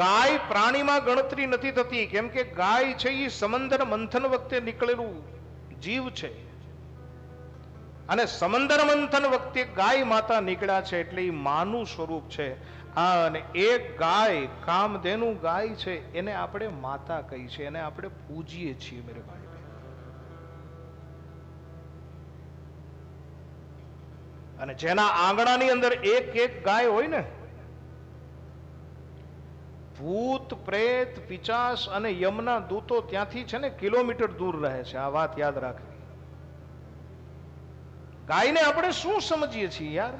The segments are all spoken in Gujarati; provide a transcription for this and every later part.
ગાય પ્રાણીમાં ગણતરી નથી થતી. કેમ કે ગાય છે એ સમંદર મંથન વખતે નીકળેલું જીવ છે. અને સમંદર મંથન વખતે ગાય માતા નીકળ્યા છે એટલે એ માનું સ્વરૂપ છે. આ અને એ ગાય, કામધેનું ગાય છે, એને આપણે માતા કહી છે, એને આપણે પૂજીએ છીએ મેરે ભાઈ અને જેના આંગણાની અંદર એક એક ગાય હોય ને ભૂત, પ્રેત, પિચાસ અને યમના દૂતો ત્યાંથી છે ને કિલોમીટર દૂર રહે છે. આ વાત યાદ રાખવી. ગાયને આપણે શું સમજીએ છીએ યાર?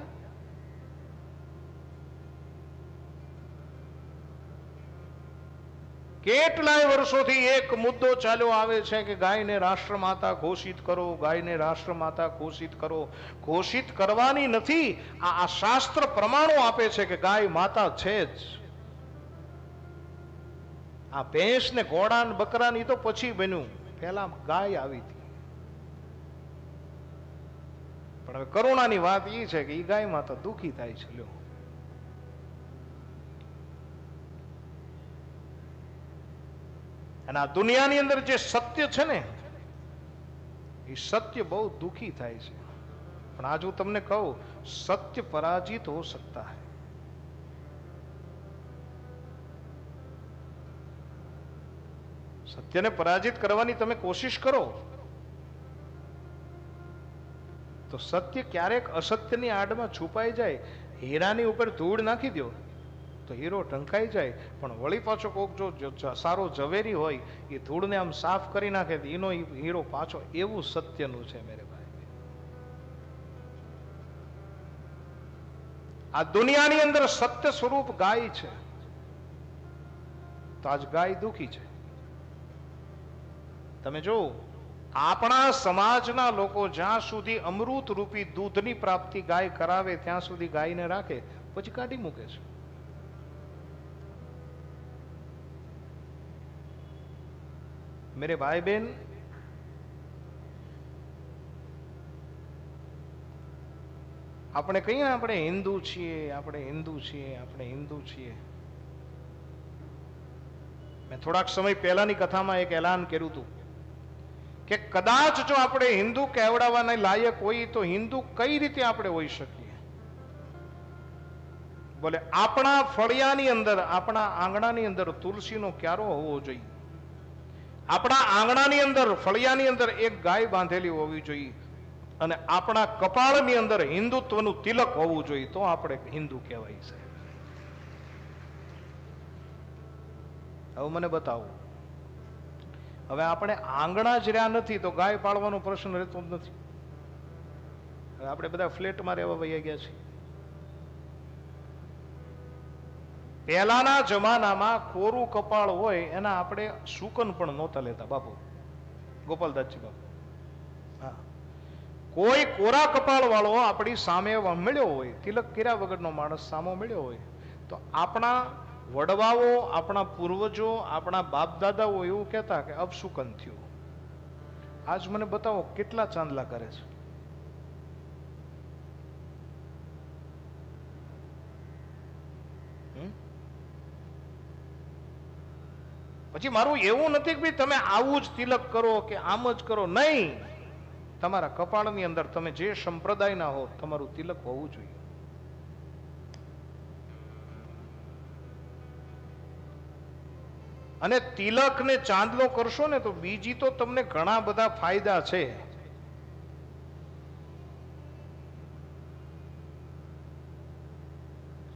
કેટલાય વર્ષોથી એક મુદ્દો ચાલ્યો આવે છે કે ગાયને રાષ્ટ્રમાતા ઘોષિત કરો, ગાયને રાષ્ટ્રમાતા ઘોષિત કરો. ઘોષિત કરવાની નથી. આ શાસ્ત્ર પ્રમાણો આપે છે કે ગાય માતા છે જ. આ ભેંસ ને ઘોડા ને બકરા ની તો પછી બન્યું. પહેલા ગાય આવી હતી. પણ હવે કરુણાની વાત એ છે કે એ ગાયમાં તો દુઃખી થાય છે, લ્યો. અને આ દુનિયાની અંદર જે સત્ય છે ને એ સત્ય બહુ દુઃખી થાય છે. પણ આજ હું તમને કહું, સત્ય પરાજિત હો સકતા હૈ. સત્યને પરાજિત કરવાની તમે કોશિશ કરો. તો સત્ય ક્યારેક અસત્યની આડમાં છુપાઈ જાય, હીરાની ઉપર ધૂળ નાખી દો, તો હીરો ઢંકાઈ જાય, પણ વળી પાછો કોક જો સારો ઝવેરી હોય, એ ધૂળને આમ સાફ કરી નાખે એનો હીરો પાછો એવું સત્યનું છે મેરે ભાઈ. આ દુનિયાની અંદર સત્ય સ્વરૂપ ગાય છે. તો આજ ગાય દુખી છે. તમે જો આપણા સમાજના લોકો જ્યાં સુધી અમૃત રૂપી દૂધની પ્રાપ્તિ ગાય કરાવે, ત્યાં સુધી ગાયને રાખે, પછી કાઢી મૂકે છે. મેરે ભાઈ બહેન, આપણે કહીએ આપણે હિન્દુ છીએ, આપણે હિન્દુ છીએ, આપણે હિન્દુ છીએ. મેં થોડાક સમય પહેલાની કથામાં એક એલાન કર્યું હતું. કે કદાચ જો આપણે હિન્દુ કહેવડાવવાના લાયક હોઈએ તો હિન્દુ કઈ રીતે આપણે હોઈ શકીએ? બોલે, આપણા ફળિયાની અંદર, આપણા આંગણાની અંદર તુલસીનો ક્યારો હોવો જોઈએ. આપણા આંગણાની અંદર, ફળિયાની અંદર એક ગાય બાંધેલી હોવી જોઈએ. અને આપણા કપાળની અંદર હિન્દુત્વનું તિલક હોવું જોઈએ, તો આપણે હિન્દુ કહેવાય છે હવે મને બતાવો. હવે આપણે આંગણા જ રહ્યા નથી તો ગાય પાળવાનો પ્રશ્ન રહેતો જ નથી. હવે આપણે બધા ફ્લેટમાં રહેવા વહી ગયા છીએ. પહેલાના જમાનામાં કોરું કપાળ હોય એના આપણે સુકન પણ નહોતા લેતા, બાપુ. ગોપાલદાસજી બાપુ. હા. કોઈ કોરા કપાળ વાળો આપણી સામે મળ્યો હોય, તિલક કર્યા વગરનો માણસ સામો મળ્યો હોય, તો આપણા વડવાઓ આપણા પૂર્વજો, આપણા બાપ દાદાઓ એવું કહેતા કે અપશુકન થયું? આજ મને બતાવો, કેટલા ચાંદલા કરે છે? પછી મારું એવું નથી કે તમે આવું જ તિલક કરો કે આમ જ કરો. નહીં. તમારા કપાળની અંદર તમે જે સંપ્રદાયના હો, તમારું તિલક હોવું જોઈએ. અને તિલક ને ચાંદલો કરશો ને તો બીજી તો તમને ઘણા બધા ફાયદા છે.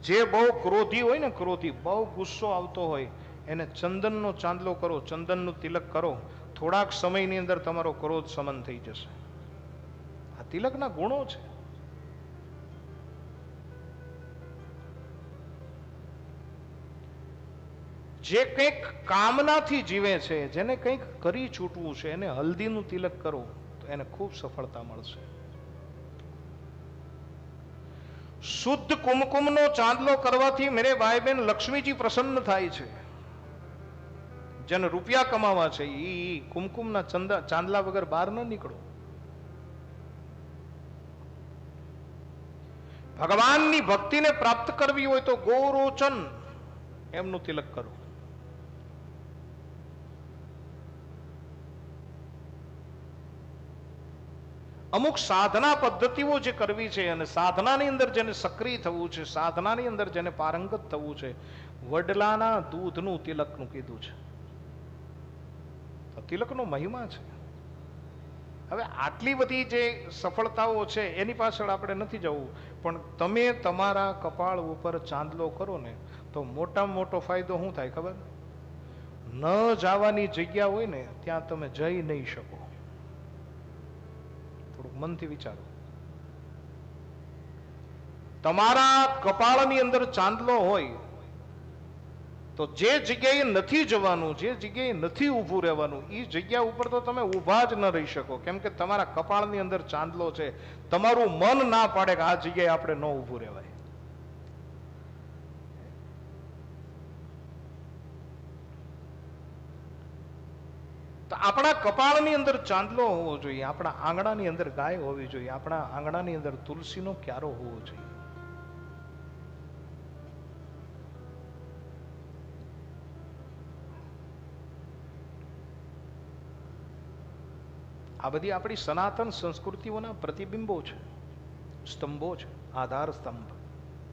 જે બહુ ક્રોધી હોય ને, ક્રોધી, બહુ ગુસ્સો આવતો હોય, એને ચંદનનો ચાંદલો કરો, ચંદનનું તિલક કરો, થોડાક સમયની અંદર તમારો ક્રોધ સમન થઈ જશે. આ તિલકના ગુણો છે. જે કંઈક કામનાથી જીવે છે, જેને કંઈક કરી છૂટવું છે, એને હલ્દીનું તિલક કરો, તો એને ખૂબ સફળતા મળશે. શુદ્ધ કુમકુમનો ચાંદલો કરવાથી મેરે ભાઈ બહેન લક્ષ્મીજી પ્રસન્ન થાય છે. જેને રૂપિયા કમાવા છે એ કુમકુમના ચંદા, ચાંદલા વગર બહાર ન નીકળો. ભગવાનની ભક્તિને પ્રાપ્ત કરવી હોય તો ગૌરોચન, એમનું તિલક કરો. અમુક સાધના પદ્ધતિઓ જે કરવી છે અને સાધનાની અંદર જેને સક્રિય થવું છે, સાધનાની અંદર જેને પારંગત થવું છે, વડલાના દૂધનું તિલકનું કીધું છે. તિલકનો મહિમા છે. હવે આટલી બધી જે સફળતાઓ છે, એની પાછળ આપણે નથી જવું. પણ તમે તમારા કપાળ ઉપર ચાંદલો કરો ને, તો મોટામાં મોટો ફાયદો શું થાય ખબર? ન જવાની જગ્યા હોય ને, ત્યાં તમે જઈ નહીં શકો. મનથી વિચારો. તમારા કપાળની અંદર ચાંદલો હોય, તો જે જગ્યાએ નથી જવાનું, જે જગ્યાએ નથી ઊભું રહેવાનું એ જગ્યા ઉપર તો તમે ઊભા જ ન રહી શકો. કેમ કે તમારા કપાળની અંદર ચાંદલો છે. તમારું મન ના પાડે કે આ જગ્યાએ આપણે ન ઊભું રહેવાય. તો આપણા કપાળની અંદર ચાંદલો હોવો જોઈએ, આપણા આંગણાની અંદર ગાય હોવી જોઈએ, આપણા આંગણાની અંદર તુલસીનો ક્યારો હોવો જોઈએ. આ બધી આપણી સનાતન સંસ્કૃતિઓના પ્રતિબિંબો છે, સ્તંભો છે આધાર સ્તંભ